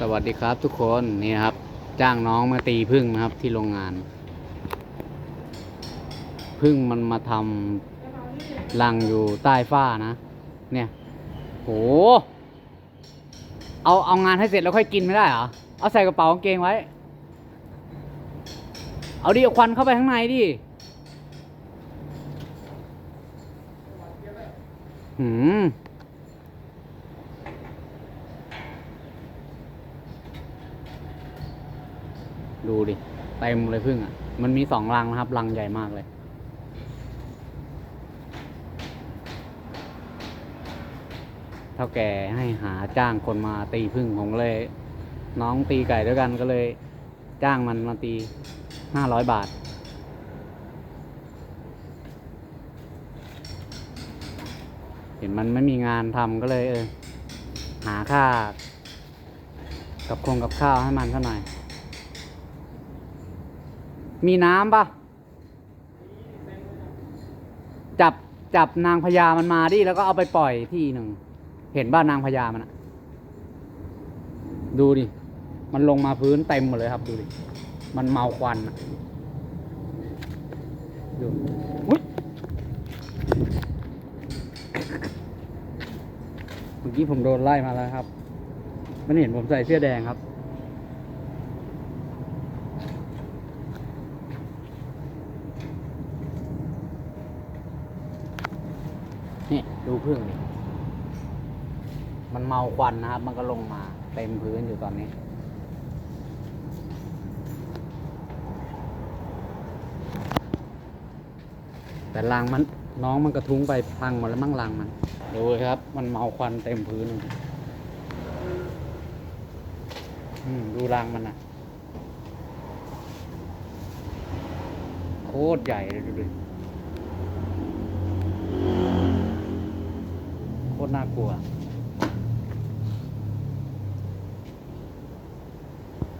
สวัสดีครับทุกคนนี่ครับ จ้างน้องมาตีพึ่งนะครับที่โรงงาน พึ่งมันมาทำรังอยู่ใต้ฝ้านะ เนี่ยโหเอาเอางานให้เสร็จแล้วค่อยกินไม่ได้เหรอเอาใส่กระเป๋ากางเกงไว้ เอาดิเอาควันเข้าไปข้างในดิหืม ดูดิเต็มเลยพึ่งอะ มันมีสองรังนะครับ รังใหญ่มากเลย เท่าแก่ให้หาจ้างคนมาตีพึ่งผมก็เลย น้องตีไก่ด้วยกันก็เลย จ้างมันมาตีห้าร้อยบาท เห็นมันไม่มีงานทำก็เลยเออหาค่ากับคงกับข้าวให้มันสักหน่อย มีน้ำปะจับจับนางพญามันมาดิแล้วก็เอาไปปล่อยที่หนึ่ง เห็นบ้านนางพญามันอะดูดิ มันลงมาพื้นเต็มหมดเลยครับ ดูดิ มันเมาควันอะดูอุ๊ยเมื่อกี้ผมโดนไล่มาแล้วครับ มันเห็นผมใส่เสื้อแดงครับ นี่ดูพึ่งนี่ มันเมาควันนะครับ มันก็ลงมาเต็มพื้นอยู่ตอนนี้ แต่รังมันน้องมันกระทุ้งไปพังหมดแล้วมั่งรังมัน ดูครับ มันเมาควันเต็มพื้นดูรังมันนะโคตรใหญ่เลยดูดิ โค ตรน่ากลัว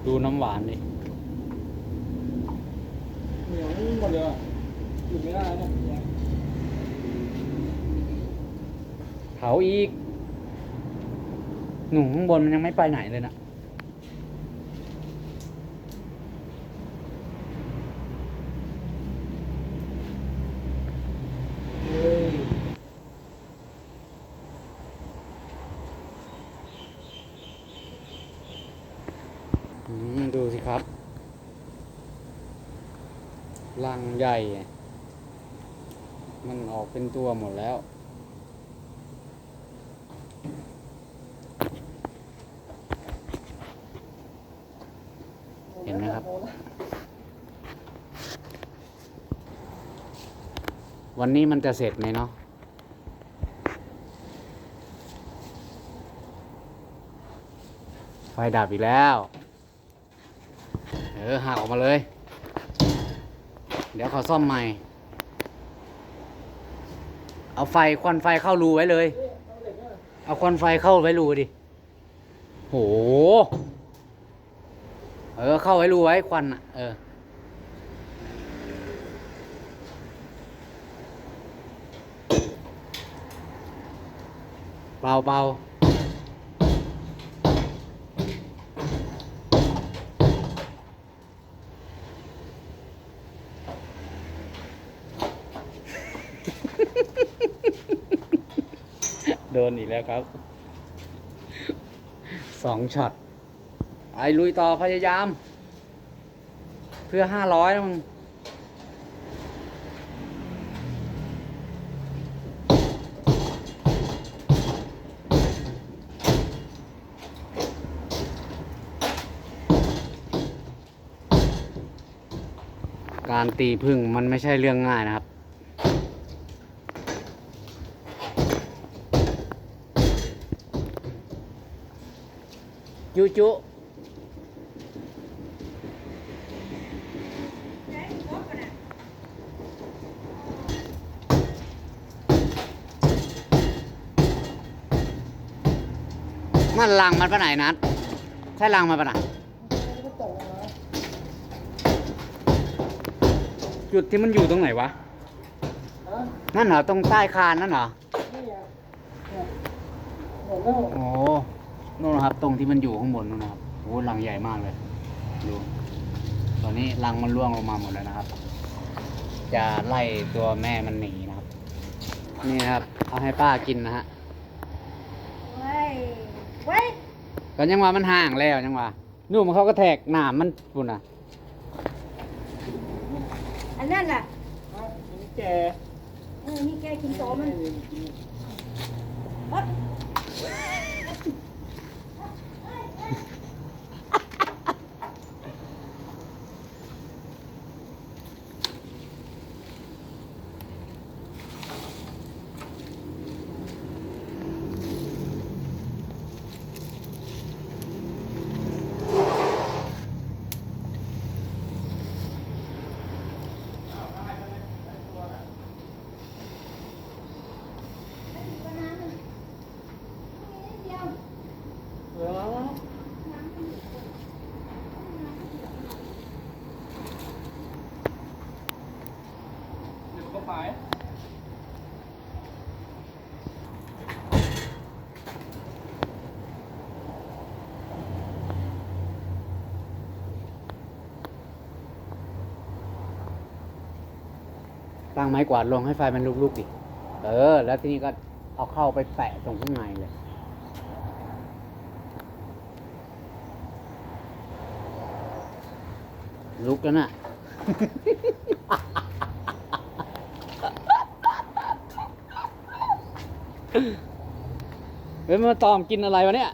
ดูน้ำหวานดิเหนียวหมดเลยอะอยู่ไม่ได้เนี่ยเผาอีก หนูข้างบนมันยังไม่ไปไหนเลยนะ เฮ้ย อืม ดูสิครับรังใหญ่ มันออกเป็นตัวหมดแล้ว เห็นไหมครับ วันนี้มันจะเสร็จไหมเนาะไฟดับอีกแล้ว ออหักออกมาเลย เดี๋ยวเขาซ่อมใหม่ เอาไฟควันไฟเข้ารูไว้เลย เอาควันไฟเข้าไว้รูดิโห เออเข้าไว้รูไว้ควันอะ เออเบาเบา โดนอีกแล้วครับ สองช็อตไอ้ลุยต่อพยายาม เพื่อห้าร้อยมึงการตีพึ่งมันไม่ใช่เรื่องง่ายนะครับ จุจุมันลังมันไปไหนนัดใช่ลังมันไปไหนจุดที่มันอยู่ตรงไหนวะ นั่นเหรอ ตรงใต้คานนั่นเหรอโอ้ นู่นนะครับ ตรงที่มันอยู่ข้างบนนู่นนะครับโอ้รังใหญ่มากเลยดูตอนนี้รังมันร่วงลงมาหมดแล้วนะครับ จะไล่ตัวแม่มันหนีนะครับ นี่นะครับเอาให้ป้ากินนะฮะเว้ยเว้ยก็ยังว่ามันห่างแล้วยังว่านู่นมันเขาก็แทกหนามมันปุ่นอะอันนั้นน่ะอะอันนี้แกเออนี่แกกินโตมัน ตั้งไม้กวาดลงให้ไฟมันลุกๆดิ เออ แล้วทีนี้ก็เอาเข้าไปแปะตรงข้างในเลย ลุกแล้วน่ะ เฮ้ยมาตอมกินอะไรวะเนี่ย